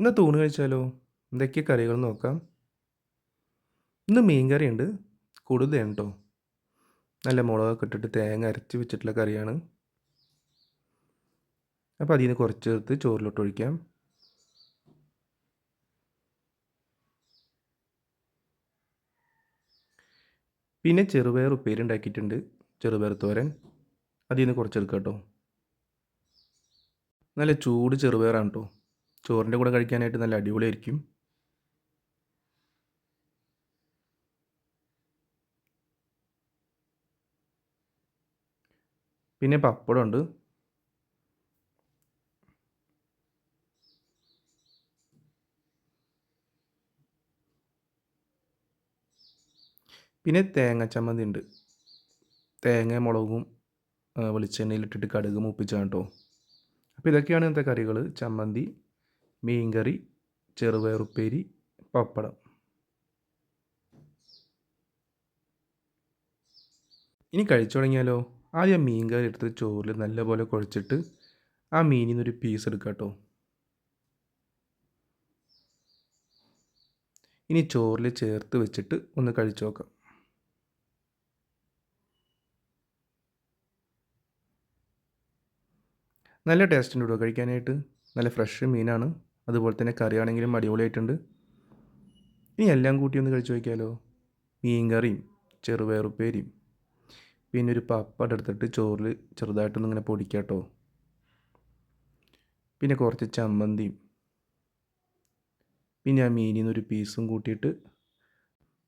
ഇന്ന് തൂണ് കഴിച്ചാലോ? എന്തൊക്കെ കറികൾ നോക്കാം? ഇന്ന് മീൻ ഉണ്ട് കൂടുതലാണ് കേട്ടോ നല്ല മുളകൊക്കെ ഇട്ടിട്ട് തേങ്ങ അരച്ച് വെച്ചിട്ടുള്ള കറിയാണ്. അപ്പോൾ അതിൽ നിന്ന് കുറച്ച് ചേർത്ത് ചോറിലോട്ട് ഒഴിക്കാം. പിന്നെ ചെറുപയർ ഉപ്പേരി ഉണ്ടാക്കിയിട്ടുണ്ട്. ചെറുപയർ തോരൻ. അതിൽ നിന്ന് കുറച്ചെടുക്കാം കേട്ടോ നല്ല ചൂട് ചെറുപയറാണ് കേട്ടോ ചോറിന്റെ കൂടെ കഴിക്കാനായിട്ട് നല്ല അടിപൊളിയായിരിക്കും. പിന്നെ പപ്പടമുണ്ട്. പിന്നെ തേങ്ങ ചമ്മന്തി ഉണ്ട് തേങ്ങ മുളകും വെളിച്ചെണ്ണയിലിട്ടിട്ട് കടുക് മൂപ്പിച്ചാണ് കേട്ടോ അപ്പോൾ ഇതൊക്കെയാണ് ഇന്നത്തെ കറികൾ ചമ്മന്തി മീൻകറി ചെറുപയറുപ്പേരി പപ്പടം. ഇനി കഴിച്ചു തുടങ്ങിയാലോ? ആദ്യം മീൻ കറി എടുത്ത് ചോറിൽ നല്ലപോലെ കുഴച്ചിട്ട് ആ മീനിൽ നിന്നൊരു പീസ് എടുക്കാം കേട്ടോ ഇനി ചോറിൽ ചേർത്ത് വെച്ചിട്ട് ഒന്ന് കഴിച്ചു നോക്കാം. നല്ല ടേസ്റ്റ് ഉണ്ട് കേട്ടോ കഴിക്കാനായിട്ട്. നല്ല ഫ്രഷ് മീനാണ്. അതുപോലെ തന്നെ കറിയാണെങ്കിലും അടിപൊളിയായിട്ടുണ്ട്. ഇനി എല്ലാം കൂട്ടി ഒന്ന് കഴിച്ചു നോക്കിയാലോ? മീൻ കറിയും ചെറുപയറുപ്പേരിയും. പിന്നെ ഒരു പപ്പട എടുത്തിട്ട് ചോറിൽ ചെറുതായിട്ടൊന്ന് ഇങ്ങനെ പൊടിക്കാട്ടോ. പിന്നെ കുറച്ച് ചമ്മന്തിയും. പിന്നെ ആ മീനിൽ നിന്നൊരു പീസും കൂട്ടിയിട്ട്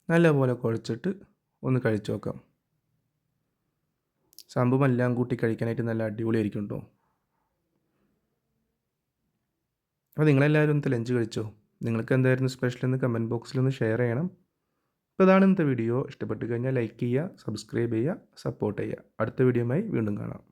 നല്ലപോലെ കുഴച്ചിട്ട് ഒന്ന് കഴിച്ചു നോക്കാം. സംഭവം എല്ലാം കൂട്ടി കഴിക്കാനായിട്ട് നല്ല അടിപൊളിയായിരിക്കും കേട്ടോ അപ്പോൾ നിങ്ങളെല്ലാവരും ഇന്നത്തെ ലഞ്ച് കഴിച്ചോ? നിങ്ങൾക്ക് എന്തായിരുന്നു സ്പെഷ്യൽ എന്ന് കമന്റ് ബോക്സിൽ ഒന്ന് ഷെയർ ചെയ്യണം. അപ്പോൾ ഇതാണ് ഇന്നത്തെ വീഡിയോ ഇഷ്ടപ്പെട്ട് കഴിഞ്ഞാൽ ലൈക്ക് ചെയ്യുക സബ്സ്ക്രൈബ് ചെയ്യുക സപ്പോർട്ട് ചെയ്യുക. അടുത്ത വീഡിയോയുമായി വീണ്ടും കാണാം.